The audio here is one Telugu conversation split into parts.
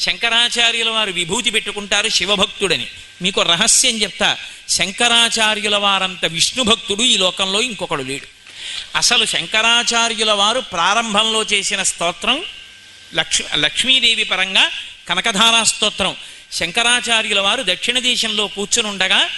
శంకరాచార్యుల వారు విభూతి పెట్టుకుంటారు శివభక్తుడని. మీకు రహస్యం చెప్తా. శంకరాచార్యుల వారంత విష్ణు భక్తుడు ఈ లోకంలో ఇంకొకడు లేడు. అసలు శంకరాచార్యుల వారు ప్రారంభంలో చేసిన స్తోత్రం లక్ష్మి లక్ష్మీదేవి పరంగా కనకధారా స్తోత్రం. శంకరాచార్యుల వారు దక్షిణ దేశంలో కూర్చునుండగా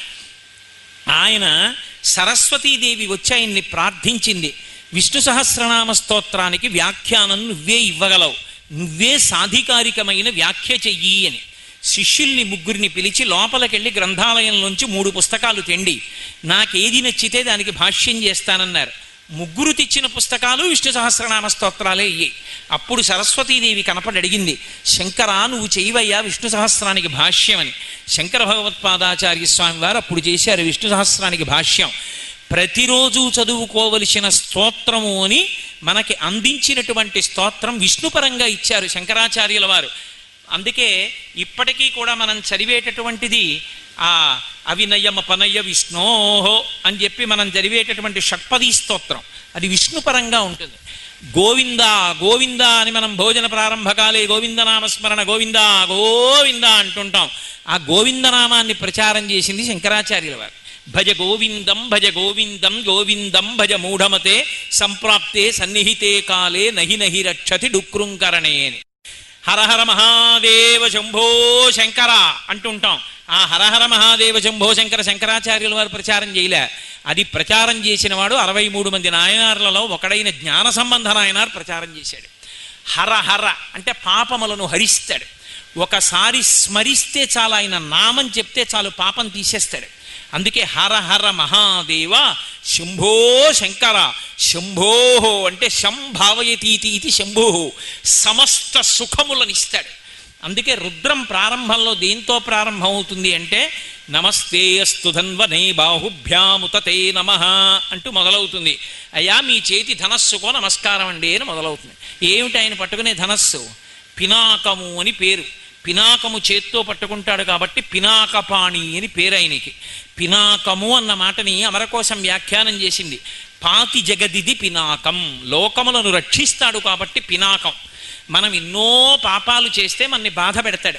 ఆయన సరస్వతీదేవి వచ్చి ఆయన్ని ప్రార్థించింది. విష్ణు సహస్రనామ స్తోత్రానికి వ్యాఖ్యానం నువ్వే ఇవ్వగలవు. నువ్వే సాధికారికమైన వ్యాఖ్య చెయ్యి అని. శిష్యుల్ని ముగ్గురిని పిలిచి లోపలికెళ్ళి గ్రంథాలయంలోంచి మూడు పుస్తకాలు తెండి. నాకేది నచ్చితే దానికి భాష్యం చేస్తానన్నారు. ముగ్గురు తెచ్చిన పుస్తకాలు విష్ణు సహస్రనామ స్తోత్రాలే ఇయ్యి. అప్పుడు సరస్వతీదేవి కనపడి అడిగింది శంకరా నువ్వు చేయవయ్యా విష్ణు సహస్రానికి భాష్యం అని శంకర భగవత్పాదాచార్య స్వామి వారు అప్పుడు చేశారు విష్ణు సహస్రానికి భాష్యం. ప్రతిరోజు చదువుకోవలసిన స్తోత్రము అని మనకి అందించినటువంటి స్తోత్రం విష్ణుపరంగా ఇచ్చారు శంకరాచార్యుల వారు. అందుకే ఇప్పటికీ కూడా మనం చదివేటటువంటిది ఆ అవినయమపనయ విష్ణోహో అని చెప్పి మనం చదివేటటువంటి షట్పదీ స్తోత్రం. అది విష్ణుపరంగా ఉంటుంది. గోవింద గోవింద అని మనం భోజన ప్రారంభకాలే గోవిందనామస్మరణ గోవింద గోవింద అంటుంటాం. ఆ గోవిందనామాన్ని ప్రచారం చేసింది శంకరాచార్యుల వారు. భజ గోవిందం భజ గోవిందం గోవిందం భజ మూఢమతే సంప్రాప్తే సన్నిహితే కాలే నహి నహి రక్షతి డుక్రుంకరణే అని హరహర మహాదేవ శంభో శంకర అంటుంటాం ఆ హరహర మహాదేవ శంభో శంకర శంకరాచార్యుల వారు ప్రచారం చేయలే. అది ప్రచారం చేసిన వాడు అరవై మూడు మంది నాయనార్లలో ఒకడైన జ్ఞాన సంబంధ నాయనార్ ప్రచారం చేశాడు. హరహర అంటే పాపములను హరిస్తాడు. ఒకసారి స్మరిస్తే చాలు ఆయన నామం చెప్తే చాలు పాపం తీసేస్తాడు. అందుకే హర హర మహాదేవ శంభో శంకర. శంభో అంటే శంభావయతీతి ఇది శంభో. సమస్త సుఖములనిస్తాడు అందుకే రుద్రం ప్రారంభంలో దేంతో ప్రారంభమవుతుంది అంటే నమస్తే అస్తు ధన్వనే బాహుభ్యాముతతే నమ అంటూ మొదలవుతుంది. అయ్యా మీ చేతి ధనస్సుకో నమస్కారం అండి అని మొదలవుతుంది. ఏమిటి ఆయన పట్టుకునే ధనస్సు? పినాకము అని పేరు. పినాకము చేత్తో పట్టుకుంటాడు కాబట్టి పినాకపాణి అని పేరు ఆయనకి పినాకము అన్న మాటని అమరకోశం వ్యాఖ్యానం చేసింది. పాతి జగదిది పినాకం. లోకములను రక్షిస్తాడు కాబట్టి పినాకం. మనం ఎన్నో పాపాలు చేస్తే మనని బాధ పెడతాడు.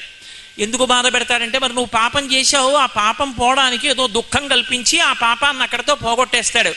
ఎందుకు బాధ పెడతాడంటే మరి నువ్వు పాపం చేశావు ఆ పాపం పోవడానికి ఏదో దుఃఖం కల్పించి ఆ పాపాన్ని అక్కడితో పోగొట్టేస్తాడు.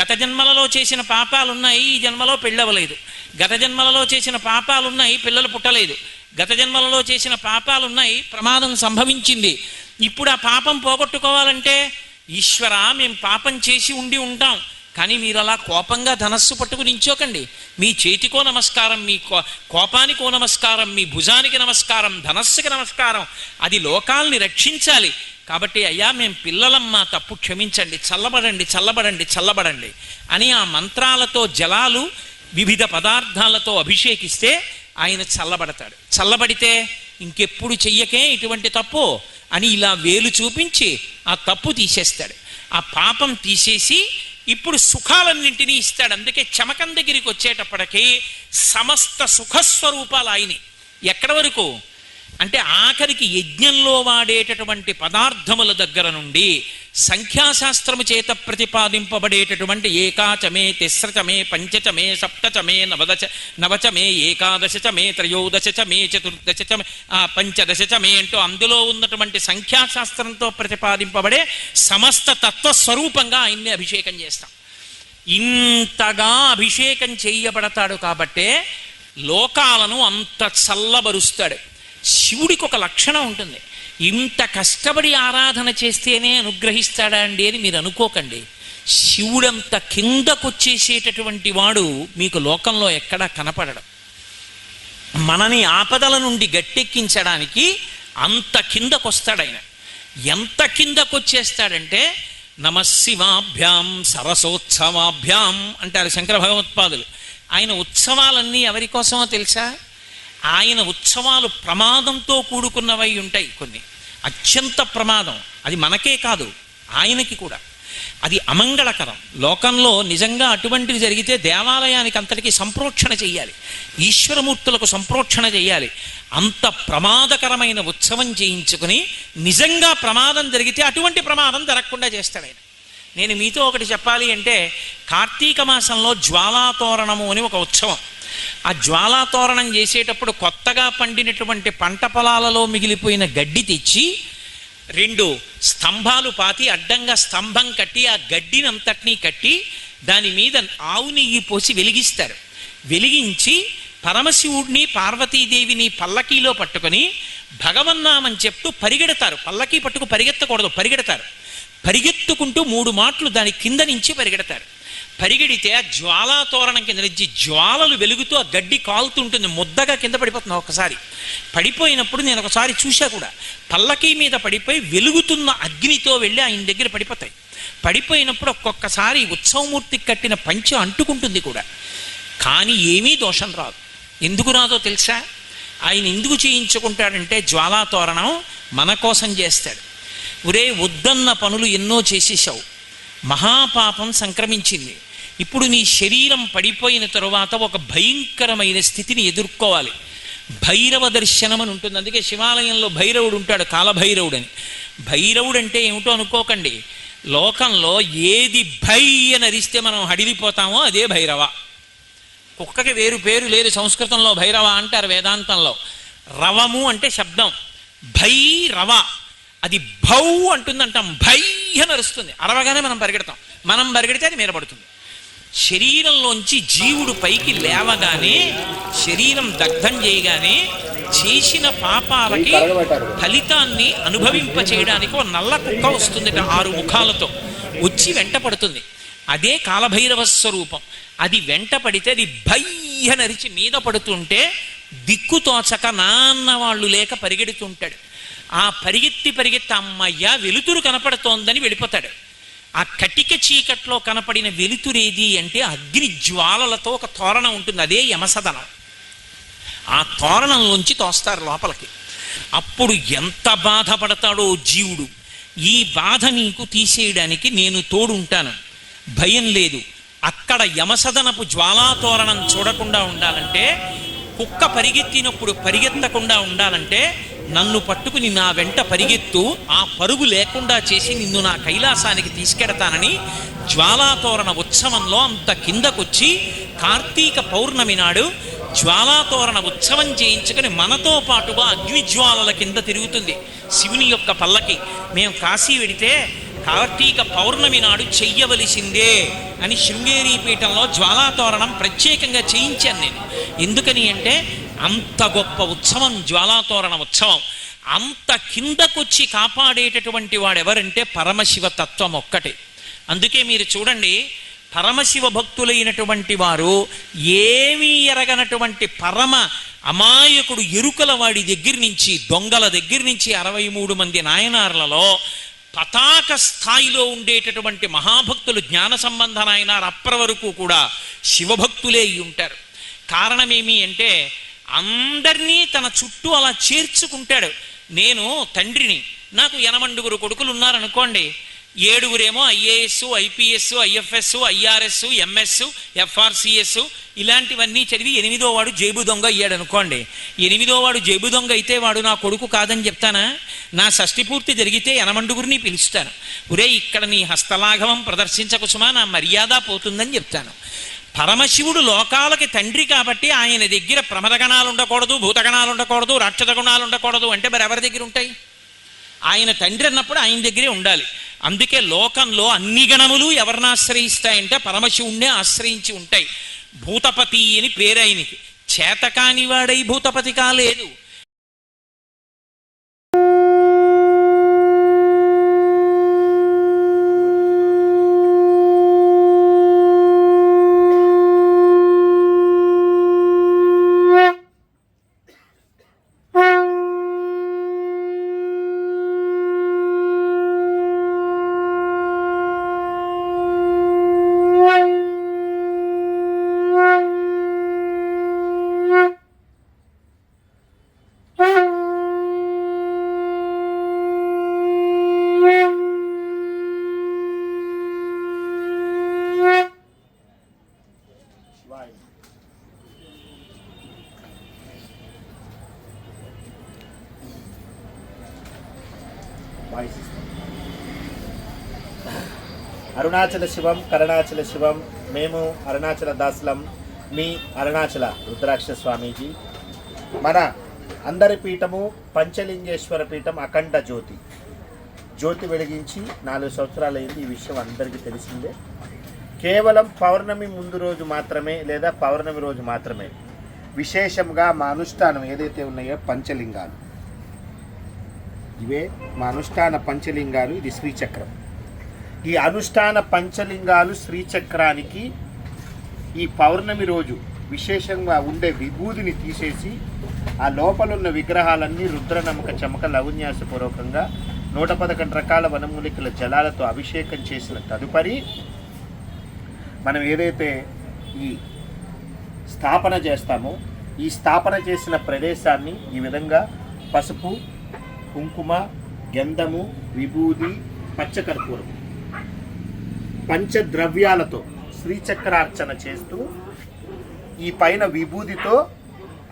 గత జన్మలలో చేసిన పాపాలు ఉన్నాయి ఈ జన్మలో పెళ్ళవలేదు. గత జన్మలలో చేసిన పాపాలు ఉన్నాయి పిల్లలు పుట్టలేదు. గత జన్మలలో చేసిన పాపాలు ఉన్నాయి ప్రమాదం సంభవించింది. ఇప్పుడు ఆ పాపం పోగొట్టుకోవాలంటే ఈశ్వర మేము పాపం చేసి ఉండి ఉంటాం. కానీ మీరు అలా కోపంగా ధనస్సు పట్టుకుని నించోకండి. మీ చేతికో నమస్కారం మీ కో కోపానికో నమస్కారం మీ భుజానికి నమస్కారం ధనస్సుకి నమస్కారం అది లోకాల్ని రక్షించాలి. కాబట్టి అయ్యా మేము పిల్లలమ్మ తప్పు క్షమించండి చల్లబడండి చల్లబడండి చల్లబడండి అని ఆ మంత్రాలతో జలాలు వివిధ పదార్థాలతో అభిషేకిస్తే ఆయన చల్లబడతాడు. చల్లబడితే ఇంకెప్పుడు చెయ్యకే ఇటువంటి తప్పు అని ఇలా వేలు చూపించి ఆ తప్పు తీసేస్తాడు. ఆ పాపం తీసేసి ఇప్పుడు సుఖాలన్నింటినీ ఇస్తాడు. అందుకే చమకం దగ్గరికి వచ్చేటప్పటికీ సమస్త సుఖస్వరూపాలు ఆయనే. ఎక్కడి వరకు? అంటే ఆఖరికి యజ్ఞంలో వాడేటటువంటి పదార్థముల దగ్గర నుండి సంఖ్యాశాస్త్రము చేత ప్రతిపాదింపబడేటటువంటి ఏకాచమే తిస్రచమే పంచచమే సప్తచమే నవదచ నవచమే ఏకాదశచమే త్రయోదశచమే చతుర్దశచమే ఆ పంచదశచమే అంటూ అందులో ఉన్నటువంటి సంఖ్యాశాస్త్రంతో ప్రతిపాదింపబడే సమస్త తత్వస్వరూపంగా ఆయన్ని అభిషేకం చేస్తాం. ఇంతగా అభిషేకం చేయబడతాడు కాబట్టే లోకాలను అంత చల్లబరుస్తాడు. శివుడికి ఒక లక్షణం ఉంటుంది. ఇంత కష్టపడి ఆరాధన చేస్తేనే అనుగ్రహిస్తాడా అండి అని మీరు అనుకోకండి. శివుడంత కిందకొచ్చేసేటటువంటి వాడు మీకు లోకంలో ఎక్కడా కనపడడం. మనని ఆపదల నుండి గట్టెక్కించడానికి అంత కిందకొస్తాడు ఆయన ఎంత కిందకొచ్చేస్తాడంటే నమశివాభ్యాం సరసోత్సవాభ్యాం అంటారు శంకర భగవత్పాదులు. ఆయన ఉత్సవాలన్నీ ఎవరి కోసమో తెలుసా? ఆయన ఉత్సవాలు ప్రమాదంతో కూడుకున్నవై ఉంటాయి కొన్ని. అత్యంత ప్రమాదం. అది మనకే కాదు ఆయనకి కూడా. అది అమంగళకరం. లోకంలో నిజంగా అటువంటిది జరిగితే దేవాలయానికి అంతటికి సంప్రోక్షణ చేయాలి ఈశ్వరమూర్తులకు సంప్రోక్షణ చేయాలి అంత ప్రమాదకరమైన ఉత్సవం చేయించుకుని నిజంగా ప్రమాదం జరిగితే అటువంటి ప్రమాదం జరగకుండా చేస్తాడు ఆయన. నేను మీతో ఒకటి చెప్పాలి అంటే కార్తీక మాసంలో జ్వాలాతోరణము అని ఒక ఉత్సవం. ఆ జ్వాలా తోరణం చేసేటప్పుడు కొత్తగా పండినటువంటి పంట పొలాలలో మిగిలిపోయిన గడ్డి తెచ్చి రెండు స్తంభాలు పాతి అడ్డంగా స్తంభం కట్టి ఆ గడ్డినంతటినీ కట్టి దాని మీద ఆవు నెయ్యి పోసి వెలిగిస్తారు. వెలిగించి పరమశివుడిని పార్వతీదేవిని పల్లకీలో పట్టుకొని భగవన్నామని చెప్తూ పరిగెడతారు. పల్లకీ పట్టుకు పరిగెత్తకూడదు పరిగెడతారు. పరిగెత్తుకుంటూ మూడు మాటలు దాని కింద నుంచి పరిగెడతారు. పరిగెడితే ఆ జ్వాలా తోరణం కింద నుంచి జ్వాలలు వెలుగుతూ ఆ గడ్డి కాలుతుంటుంది. ముద్దగా కింద పడిపోతున్నా ఒకసారి. పడిపోయినప్పుడు నేను ఒకసారి చూశా కూడా. పల్లకీ మీద పడిపోయి వెలుగుతున్న అగ్నితో వెళ్ళి ఆయన దగ్గర పడిపోతాయి. పడిపోయినప్పుడు ఒక్కొక్కసారి ఉత్సవమూర్తికి కట్టిన పంచె అంటుకుంటుంది కూడా. కానీ ఏమీ దోషం రాదు. ఎందుకు రాదో తెలుసా? ఆయన ఎందుకు చేయించుకుంటాడంటే జ్వాలా తోరణం మన కోసం చేస్తాడు. ఒరే వద్దన్న పనులు ఎన్నో చేసేసావు మహాపాపం సంక్రమించింది. ఇప్పుడు నీ శరీరం పడిపోయిన తరువాత ఒక భయంకరమైన స్థితిని ఎదుర్కోవాలి. భైరవ దర్శనం అని ఉంటుంది. అందుకే శివాలయంలో భైరవుడు ఉంటాడు కాలభైరవుడు అని భైరవుడు అంటే ఏమిటో అనుకోకండి. లోకంలో ఏది భై అని అరిస్తే మనం హడిలిపోతామో అదే భైరవ. కుక్కకి వేరు పేరు లేదు సంస్కృతంలో భైరవ అంటారు వేదాంతంలో. రవము అంటే శబ్దం. భై రవ అది భౌ అంటుందంటాం. భై అని అరుస్తుంది అరవగానే మనం పరిగెడతాం. మనం పరిగెడితే అది మీద పడుతుంది శరీరంలోంచి జీవుడు పైకి లేవగానే శరీరం దగ్ధం చేయగానే చేసిన పాపాలకి ఫలితాన్ని అనుభవింప చేయడానికి ఒక నల్ల కుక్క వస్తుంది ఆరు ముఖాలతో. వచ్చి వెంట పడుతుంది. అదే కాలభైరవ స్వరూపం. అది వెంట పడితే అది భయ్యనరిచి మీద పడుతుంటే దిక్కుతోచక నాన్న వాళ్ళు లేక పరిగెడుతుంటాడు. ఆ పరిగెత్తి పరిగెత్తి అమ్మయ్య వెలుతురు కనపడుతోందని వెళ్ళిపోతాడు. ఆ కటిక చీకట్లో కనపడిన వెలుతురేది అంటే అగ్ని జ్వాలలతో ఒక తోరణం ఉంటుంది అదే యమసదనం. ఆ తోరణంలోంచి తోస్తారు లోపలికి. అప్పుడు ఎంత బాధపడతాడో జీవుడు. ఈ బాధ నీకు తీసేయడానికి నేను తోడుంటాను. భయం లేదు. అక్కడ యమసదనపు జ్వాలాతోరణం చూడకుండా ఉండాలంటే కుక్క పరిగెత్తినప్పుడు పరిగెత్తకుండా ఉండాలంటే నన్ను పట్టుకుని నా వెంట పరిగెత్తు ఆ పరుగు లేకుండా చేసి నిన్ను నా కైలాసానికి తీసుకెడతానని జ్వాలాతోరణ ఉత్సవంలో అంత కిందకొచ్చి కార్తీక పౌర్ణమి నాడు జ్వాలాతోరణ ఉత్సవం చేయించుకొని మనతో పాటుగా అగ్నిజ్వాలల కింద తిరుగుతుంది శివుని యొక్క పల్లకి. మేము కాశీ వెడితే కార్తీక పౌర్ణమి నాడు చెయ్యవలసిందే అని శృంగేరి పీఠంలో జ్వాలాతోరణం ప్రత్యేకంగా చేయించాను నేను. ఎందుకని అంటే అంత గొప్ప ఉత్సవం జ్వాలాతోరణ ఉత్సవం. అంత కిందకొచ్చి కాపాడేటటువంటి వాడెవరంటే పరమశివ తత్వం ఒక్కటే. అందుకే మీరు చూడండి పరమశివ భక్తులైనటువంటి వారు ఏమీ ఎరగనటువంటి పరమ అమాయకుడు ఎరుకల వాడి దగ్గర నుంచి దొంగల దగ్గర నుంచి అరవై మూడు మంది నాయనార్లలో పతాక స్థాయిలో ఉండేటటువంటి మహాభక్తులు జ్ఞాన సంబంధ నాయనారు అప్పర వరకు కూడా శివభక్తులే ఉంటారు. కారణమేమి అంటే అందరినీ తన చుట్టూ అలా చేర్చుకుంటాడు. నేను తండ్రిని నాకు ఎనమండుగురు కొడుకులు ఉన్నారనుకోండి ఏడుగురేమో IAS IPS IFS IRS MS FRCS ఇలాంటివన్నీ చదివి ఎనిమిదో వాడు జేబు దొంగ అయ్యాడు అనుకోండి ఎనిమిదో వాడు జేబు దొంగ అయితే వాడు నా కొడుకు కాదని చెప్తానా? నా షష్టి పూర్తి జరిగితే ఎనమండుగురిని పిలుస్తాను. ఒరే ఇక్కడ నీ హస్తలాఘవం ప్రదర్శించకుసుమా నా మర్యాద పోతుందని చెప్తాను. పరమశివుడు లోకాలకి తండ్రి కాబట్టి ఆయన దగ్గర ప్రమదగణాలు ఉండకూడదు భూతగణాలు ఉండకూడదు రాక్షస గుణాలు ఉండకూడదు అంటే మరి ఎవరి దగ్గర ఉంటాయి? ఆయన తండ్రి అన్నప్పుడు ఆయన దగ్గరే ఉండాలి. అందుకే లోకంలో అన్ని గణములు ఎవరిని ఆశ్రయిస్తాయంటే పరమశివుణ్ణే ఆశ్రయించి ఉంటాయి. భూతపతి అని పేరు ఆయనకి. చేతకాని వాడై భూతపతి కాలేదు. అరుణాచల శివం కరుణాచల శివం మేము అరుణాచల దాసులం మీ అరుణాచల రుద్రాక్ష స్వామీజీ. మన అందరి పీఠము పంచలింగేశ్వర పీఠం అఖండ జ్యోతి. జ్యోతి వెలిగించి నాలుగు సంవత్సరాలైంది ఈ విషయం అందరికీ తెలిసిందే. కేవలం పౌర్ణమి ముందు రోజు మాత్రమే లేదా పౌర్ణమి రోజు మాత్రమే. విశేషంగా మా అనుష్ఠానం ఏదైతే ఉన్నాయో పంచలింగాలు. ఇవే మా అనుష్ఠాన పంచలింగాలు ఇది శ్రీచక్రం. ఈ అనుష్ఠాన పంచలింగాలు శ్రీచక్రానికి ఈ పౌర్ణమి రోజు విశేషంగా ఉండే విభూదిని తీసేసి ఆ లోపలున్న విగ్రహాలన్నీ రుద్రనమ్మక చమక లవన్యాసపూర్వకంగా నూట పదకొండు రకాల వనమూలికల జలాలతో అభిషేకం చేసిన తదుపరి మనం ఏదైతే ఈ స్థాపన చేస్తామో ఈ స్థాపన చేసిన ప్రదేశాన్ని ఈ విధంగా పసుపు కుంకుమ గంధము విభూది పచ్చకర్పూరం పంచద్రవ్యాలతో శ్రీచక్రార్చన చేస్తూ ఈ పైన విభూదితో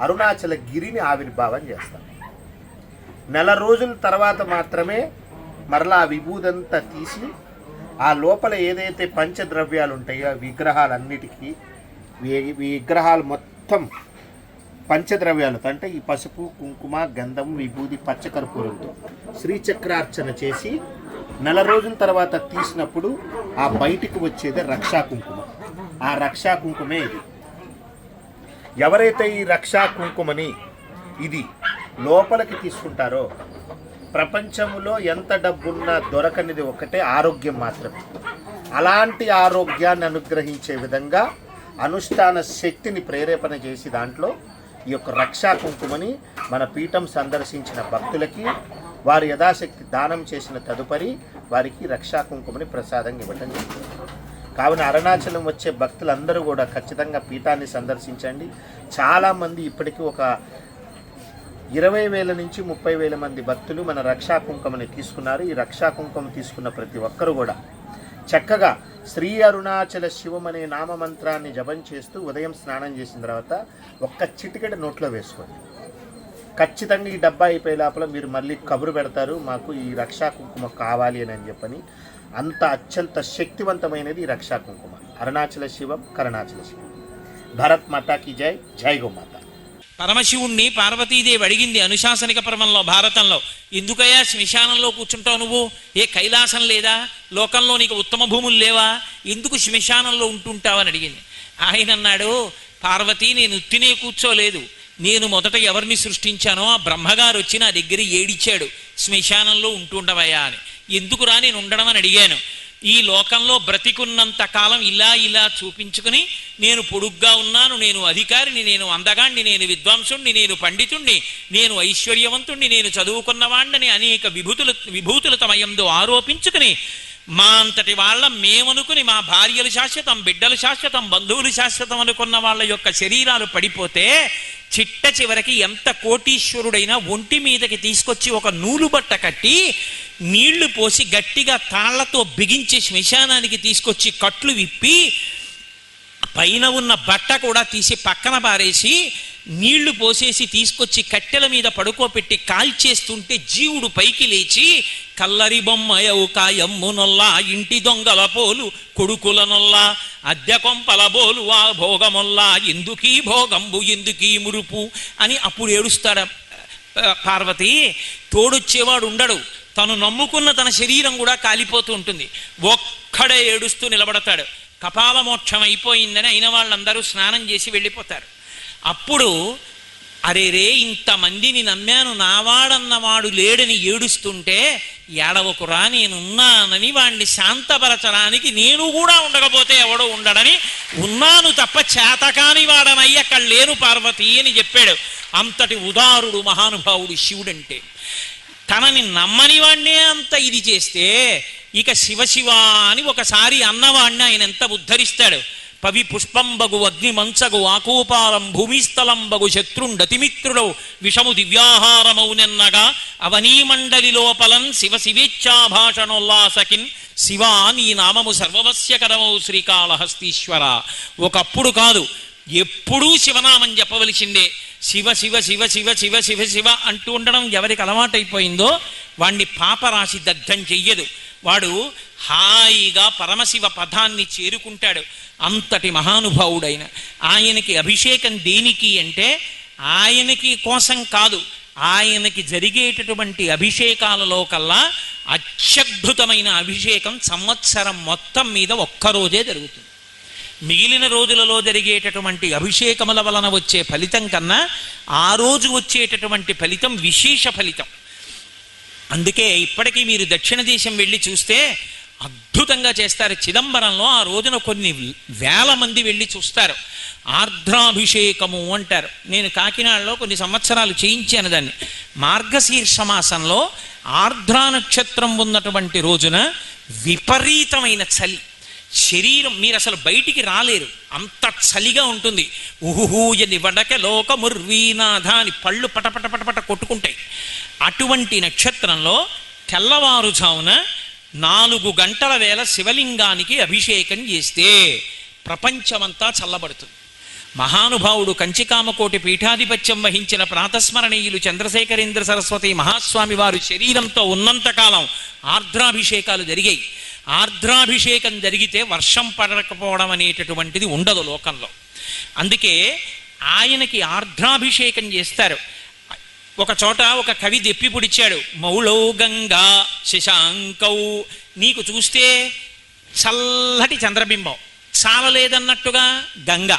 అరుణాచల గిరిని ఆవిర్భావం చేస్తాం. నెల రోజుల తర్వాత మాత్రమే మరలా ఆ విభూదంతా తీసి ఆ లోపల ఏదైతే పంచద్రవ్యాలు ఉంటాయో ఆ విగ్రహాలన్నిటికీ విగ్రహాలు మొత్తం పంచద్రవ్యాలు అంటే ఈ పసుపు కుంకుమ గంధం విభూది పచ్చకర్పూరంతో శ్రీచక్రార్చన చేసి నెల రోజుల తర్వాత తీసినప్పుడు ఆ బయటికి వచ్చేది రక్షా కుంకుమ. ఆ రక్షా కుంకుమే ఇది. ఎవరైతే ఈ రక్షా కుంకుమని ఇది లోపలికి తీసుకుంటారో ప్రపంచంలో ఎంత డబ్బున్నా దొరకనిది ఒకటే ఆరోగ్యం మాత్రమే. అలాంటి ఆరోగ్యాన్ని అనుగ్రహించే విధంగా అనుష్ఠాన శక్తిని ప్రేరేపణ చేసి దాంట్లో ఈ యొక్క రక్షా కుంకుమని మన పీఠం సందర్శించిన భక్తులకి వారు యథాశక్తి దానం చేసిన తదుపరి వారికి రక్షా కుంకుమని ప్రసాదంగా ఇవ్వటం జరుగుతుంది. కావున అరుణాచలం వచ్చే భక్తులందరూ కూడా ఖచ్చితంగా పీఠాన్ని సందర్శించండి. చాలామంది ఇప్పటికీ ఒక ఇరవై వేల నుంచి ముప్పై వేల మంది భక్తులు మన రక్షా కుంకుమని తీసుకున్నారు. ఈ రక్షా కుంకుమ తీసుకున్న ప్రతి ఒక్కరు కూడా చక్కగా శ్రీ అరుణాచల శివం అనే నామమంత్రాన్ని జపం చేస్తూ ఉదయం స్నానం చేసిన తర్వాత ఒక్క చిటికెడ నోట్లో వేసుకోండి. ఖచ్చితంగా ఈ డబ్బా అయిపోయే లోపల మీరు మళ్ళీ కబురు పెడతారు మాకు ఈ రక్షా కుంకుమ కావాలి అని అని చెప్పని. అంత అత్యంత శక్తివంతమైనది ఈ రక్షా కుంకుమ. అరుణాచల శివం కరుణాచల శివం. భరత్ మాతాకి జై జై గోమాత పరమశివుణ్ణి పార్వతీదేవి అడిగింది అనుశాసనిక పర్వంలో భారతంలో. ఎందుకయ్యా శ్మశానంలో కూర్చుంటావు నువ్వు? ఏ కైలాసం లేదా? లోకంలో నీకు ఉత్తమ భూములు లేవా? ఎందుకు శ్మశానంలో ఉంటుంటావని అడిగింది. ఆయన అన్నాడు పార్వతి నేను ఉత్తినే కూర్చోలేదు. నేను మొదట ఎవరిని సృష్టించానో ఆ బ్రహ్మగారు వచ్చి నా దగ్గర ఏడిచాడు శ్మశానంలో ఉంటుండవయ్యా అని. ఎందుకురా నేను ఉండడం అని అడిగాను. ఈ లోకంలో బ్రతికున్నంత కాలం ఇలా ఇలా చూపించుకుని నేను పొడుగ్గా ఉన్నాను నేను అధికారిని నేను అందగాణ్ణి నేను విద్వాంసుణ్ణి నేను పండితుణ్ణి నేను ఐశ్వర్యవంతుణ్ణి నేను చదువుకున్నవాణ్ణని అనేక విభూతులు విభూతుల తమయందు ఆరోపించుకుని మా అంతటి వాళ్ళ మేమనుకుని మా భార్యలు శాశ్వతం బిడ్డలు శాశ్వతం బంధువులు శాశ్వతం అనుకున్న వాళ్ళ యొక్క శరీరాలు పడిపోతే చిట్ట చివరికి ఎంత కోటీశ్వరుడైనా ఒంటి మీదకి తీసుకొచ్చి ఒక నూలు బట్ట కట్టి నీళ్ళు పోసి గట్టిగా తాళ్ళతో బిగించి శ్మశానానికి తీసుకొచ్చి కట్లు విప్పి పైన ఉన్న బట్ట కూడా తీసి పక్కన పారేసి నీళ్ళు పోసేసి తీసుకొచ్చి కట్టెల మీద పడుకోపెట్టి కాల్చేస్తుంటే జీవుడు పైకి లేచి కల్లరి బొమ్మయవు కాయమ్మునొల్లా ఇంటి దొంగల పోలు కొడుకుల నొల్లా అద్దె కొంపల బోలు ఆ భోగమొల్లా ఎందుకీ భోగంబు ఎందుకీ మురుపు అని అప్పుడు ఏడుస్తాడు పార్వతి. తోడొచ్చేవాడు ఉండడు. తను నమ్ముకున్న తన శరీరం కూడా కాలిపోతూ ఉంటుంది. ఒక్కడే ఏడుస్తూ నిలబడతాడు. కపాల మోక్షం అయిపోయిందని అయిన వాళ్ళందరూ స్నానం చేసి వెళ్ళిపోతారు. అప్పుడు అరే రే ఇంతమందిని నమ్మాను నావాడన్నవాడు లేడని ఏడుస్తుంటే ఏడవకురా నేనున్నానని వాణ్ణి శాంతపరచడానికి నేను కూడా ఉండకపోతే ఎవడో ఉండడని ఉన్నాను తప్ప చేతకాని వాడనై అక్కడ లేను పార్వతి అని చెప్పాడు. అంతటి ఉదారుడు మహానుభావుడు శివుడంటే. తనని నమ్మని వాణ్ణే అంత ఇది చేస్తే ఇక శివ అని ఒకసారి అన్నవాణ్ణి ఆయన ఎంత ఉద్ధరిస్తాడు. పవి పుష్పంబగు అగ్నిమంచగు ఆకూపారం భూమిస్థలంబగు శత్రుండతిమిత్రుడౌ విషము దివ్యాహారమౌనెన్నగా అవనీమండలి లోపలం శివ శివేచ్ఛాభాషణోల్లాసకిన్ శివా నీ నామము సర్వవస్యకరమౌ శ్రీకాళహస్తీశ్వర. ఒకప్పుడు కాదు ఎప్పుడూ శివనామం చెప్పవలసిందే. శివ శివ శివ శివ శివ శివ శివ అంటూ ఉండడం ఎవరికి అలవాటైపోయిందో వాణ్ణి పాపరాశి దగ్ధం చెయ్యదు. వాడు హాయిగా పరమశివ పదాన్ని చేరుకుంటాడు. అంతటి మహానుభావుడైన. ఆయనకి అభిషేకం దేనికి అంటే ఆయనకి కోసం కాదు ఆయనకి జరిగేటటువంటి అభిషేకాలలో కల్లా అత్యద్భుతమైన అభిషేకం సంవత్సరం మొత్తం మీద ఒక్కరోజే జరుగుతుంది. మిగిలిన రోజులలో జరిగేటటువంటి అభిషేకముల వలన వచ్చే ఫలితం కన్నా ఆ రోజు వచ్చేటటువంటి ఫలితం విశేష ఫలితం. అందుకే ఇప్పటికీ మీరు దక్షిణ దేశం వెళ్ళి చూస్తే అద్భుతంగా చేస్తారు. చిదంబరంలో ఆ రోజున కొన్ని వేల మంది వెళ్ళి చూస్తారు. ఆర్ద్రాభిషేకము అంటారు. నేను కాకినాడలో కొన్ని సంవత్సరాలు చేయించాను దాన్ని. మార్గశీర్ష మాసంలో ఆర్ద్రా నక్షత్రం ఉన్నటువంటి రోజున విపరీతమైన చలి. శరీరం మీరు అసలు బయటికి రాలేరు. అంత చలిగా ఉంటుంది. ఉహుహూయని వడక లోకముర్వీనాథ అని పళ్ళు పటపట పటపట కొట్టుకుంటాయి. అటువంటి నక్షత్రంలో తెల్లవారుజామున నాలుగు గంటల వేళ శివలింగానికి అభిషేకం చేస్తే ప్రపంచమంతా చల్లబడుతుంది. మహానుభావుడు కంచికామకోటి పీఠాధిపత్యం వహించిన ప్రాతస్మరణీయులు చంద్రశేఖరేంద్ర సరస్వతి మహాస్వామి వారు శరీరంతో ఉన్నంతకాలం ఆర్ద్రాభిషేకాలు జరిగాయి. ఆర్ద్రాభిషేకం జరిగితే వర్షం పడకపోవడం అనేటటువంటిది ఉండదు లోకంలో. అందుకే ఆయనకి ఆర్ద్రాభిషేకం చేస్తారు. ఒక చోట ఒక కవి దెప్పి పుడిచాడు. మౌళౌ గంగా శశాంకౌ నీకు చూస్తే చల్లటి చంద్రబింబం. చాలలేదన్నట్టుగా గంగ.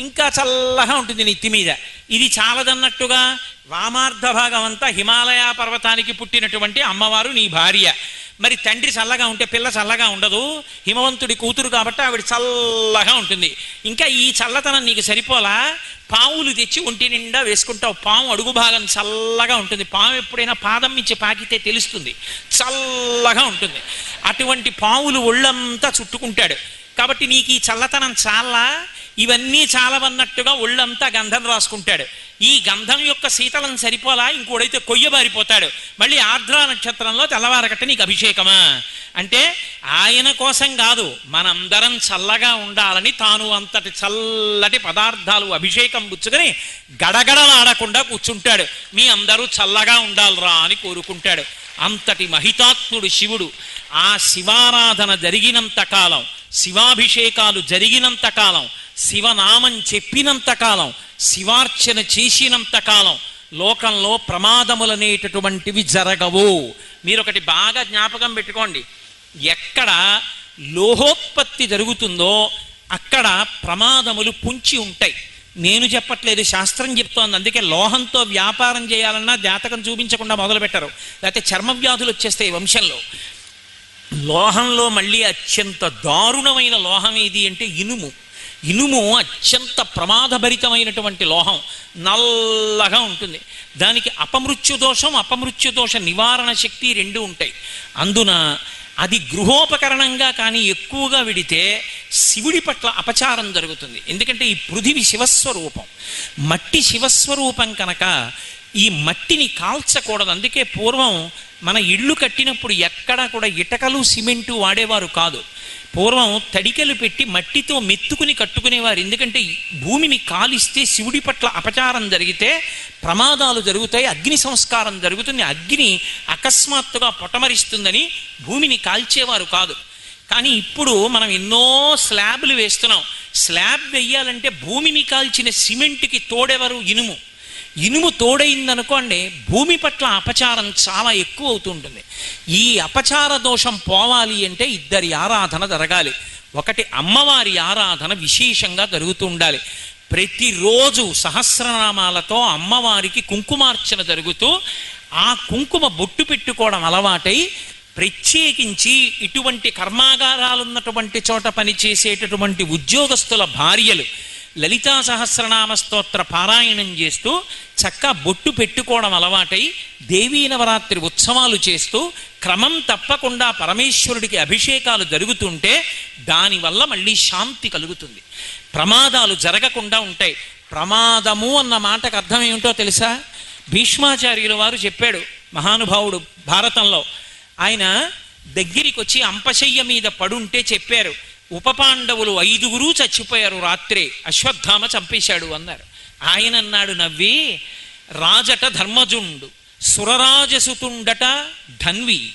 ఇంకా చల్లగా ఉంటుంది నెత్తి మీద. ఇది చాలదన్నట్టుగా వామార్ధ భాగం అంతా హిమాలయ పర్వతానికి పుట్టినటువంటి అమ్మవారు నీ భార్య. మరి తండ్రి చల్లగా ఉంటే పిల్ల చల్లగా ఉండదు హిమవంతుడి కూతురు కాబట్టి ఆవిడ చల్లగా ఉంటుంది. ఇంకా ఈ చల్లతనం నీకు సరిపోలా? పావులు తెచ్చి ఒంటి నిండా వేసుకుంటావు. పాము అడుగు భాగం చల్లగా ఉంటుంది. పాము ఎప్పుడైనా పాదం మించి పాకితే తెలుస్తుంది. చల్లగా ఉంటుంది. అటువంటి పావులు ఒళ్ళంతా చుట్టుకుంటాడు. కాబట్టి నీకు ఈ చల్లతనం చాలా? ఇవన్నీ చాలవన్నట్టుగా ఒళ్ళంతా గంధం రాసుకుంటాడు. ఈ గంధం యొక్క శీతలం సరిపోలా? ఇంకోడైతే కొయ్యబారిపోతాడు మళ్ళీ ఆర్ద్ర నక్షత్రంలో తెల్లవారకట్ట నీకు అభిషేకమా? అంటే ఆయన కోసం కాదు మనందరం చల్లగా ఉండాలని తాను అంతటి చల్లటి పదార్థాలు అభిషేకం పుచ్చుకొని గడగడలాడకుండా కూర్చుంటాడు. మీ అందరూ చల్లగా ఉండాలిరా అని కోరుకుంటాడు. అంతటి మహితాత్ముడు శివుడు. ఆ శివారాధన జరిగినంత కాలం శివాభిషేకాలు జరిగినంత కాలం శివనామం చెప్పినంత కాలం శివార్చన చేసినంత కాలం లోకంలో ప్రమాదములనేటటువంటివి జరగవు. మీరు ఒకటి బాగా జ్ఞాపకం పెట్టుకోండి. ఎక్కడ లోహోత్పత్తి జరుగుతుందో అక్కడ ప్రమాదములు పుంచి ఉంటాయి. నేను చెప్పట్లేదు శాస్త్రం చెప్తోంది. అందుకే లోహంతో వ్యాపారం చేయాలన్నా జాతకం చూపించకుండా మొదలు పెట్టరు లేకపోతే చర్మ వ్యాధులు వచ్చేస్తాయి వంశంలో. లోహంలో మళ్ళీ అత్యంత దారుణమైన లోహం ఏది అంటే ఇనుము. ఇనుము అత్యంత ప్రమాదభరితమైనటువంటి లోహం. నల్లగా ఉంటుంది. దానికి అపమృత్యు దోషం అపమృత్యు దోష నివారణ శక్తి రెండు ఉంటాయి. అందున అది గృహోపకరణంగా కానీ ఎక్కువగా విడితే శివుడి పట్ల అపచారం జరుగుతుంది. ఎందుకంటే ఈ పృథివి శివస్వరూపం. మట్టి శివస్వరూపం కనుక ఈ మట్టిని కాల్చకూడదు. అందుకే పూర్వం మన ఇళ్ళు కట్టినప్పుడు ఎక్కడా కూడా ఇటకలు సిమెంటు వాడేవారు కాదు. పూర్వం తడికలు పెట్టి మట్టితో మెత్తుకుని కట్టుకునేవారు. ఎందుకంటే భూమిని కాలిస్తే శివుడి పట్ల అపచారం జరిగితే ప్రమాదాలు జరుగుతాయి అగ్ని సంస్కారం జరుగుతుంది. అగ్ని అకస్మాత్తుగా పొటమరిస్తుందని భూమిని కాల్చేవారు కాదు. కానీ ఇప్పుడు మనం ఎన్నో స్లాబ్లు వేస్తున్నాం. స్లాబ్ వెయ్యాలంటే భూమిని కాల్చిన సిమెంట్కి తోడెవరు ఇనుము? ఇనుము తోడైందనుకోండి భూమి పట్ల అపచారం చాలా ఎక్కువ అవుతుంటుంది. ఈ అపచార దోషం పోవాలి అంటే ఇద్దరి ఆరాధన జరగాలి. ఒకటి అమ్మవారి ఆరాధన విశేషంగా జరుగుతూ ఉండాలి. ప్రతిరోజు సహస్రనామాలతో అమ్మవారికి కుంకుమార్చన జరుగుతూ ఆ కుంకుమ బొట్టు పెట్టుకోవడం అలవాటై ప్రత్యేకించి ఇటువంటి కర్మాగారాలు ఉన్నటువంటి చోట పనిచేసేటటువంటి ఉద్యోగస్తుల భార్యలు లలితా సహస్రనామ స్తోత్ర పారాయణం చేస్తూ చక్క బొట్టు పెట్టుకోవడం అలవాటై దేవీ నవరాత్రి ఉత్సవాలు చేస్తూ క్రమం తప్పకుండా పరమేశ్వరుడికి అభిషేకాలు జరుగుతుంటే దానివల్ల మళ్ళీ శాంతి కలుగుతుంది. ప్రమాదాలు జరగకుండా ఉంటాయి. ప్రమాదము అన్న మాటకు అర్థం ఏమిటో తెలుసా? భీష్మాచార్యుల వారు చెప్పాడు మహానుభావుడు భారతంలో. ఆయన దగ్గరికి వచ్చి అంపశయ్య మీద పడుంటే చెప్పారు. ఉపపాండవులు ఐదుగురు చచ్చిపోయారు రాత్రే. అశ్వత్థామ చంపేశాడు అన్నారు. ఆయన అన్నాడు నవ్వి రాజట ధర్మజుండు సురరాజసుతుండట ధన్వి.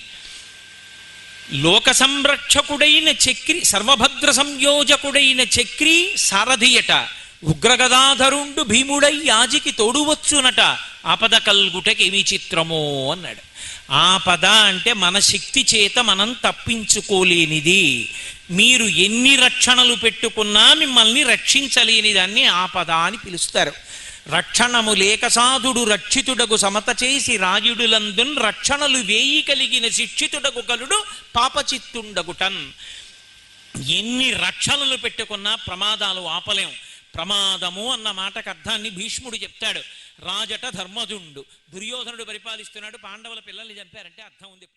లోక సంరక్షకుడైన చక్రి సర్వభద్ర సంయోజకుడైన చక్రి సారథియట ఉగ్రగదాధరుండు భీముడై యాజికి తోడువచ్చునట ఆపద కల్గుటకేమి చిత్రమో అన్నాడు. ఆపద అంటే మన శక్తి చేత మనం తప్పించుకోలేనిది. మీరు ఎన్ని రక్షణలు పెట్టుకున్నా మిమ్మల్ని రక్షించలేని దాన్ని ఆపద అని పిలుస్తారు. రక్షణము లేక సాధుడు రక్షితుడకు సమత చేసి రాయుడులందున్ రక్షణలు వేయి కలిగిన శిక్షితుడగు కలుడు పాపచిత్తుండగుటన్. ఎన్ని రక్షణలు పెట్టుకున్నా ప్రమాదాలు ఆపలేం. ప్రమాదము అన్న మాటకు అర్థాన్ని భీష్ముడు చెప్తాడు. రాజట ధర్మజుండు. దుర్యోధనుడు పరిపాలిస్తున్నాడు. పాండవుల పిల్లల్ని చంపారంటే అర్థం ఉంది.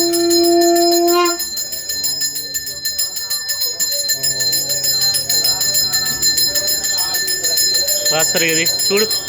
భాస్కర్ ఇది. చూడు.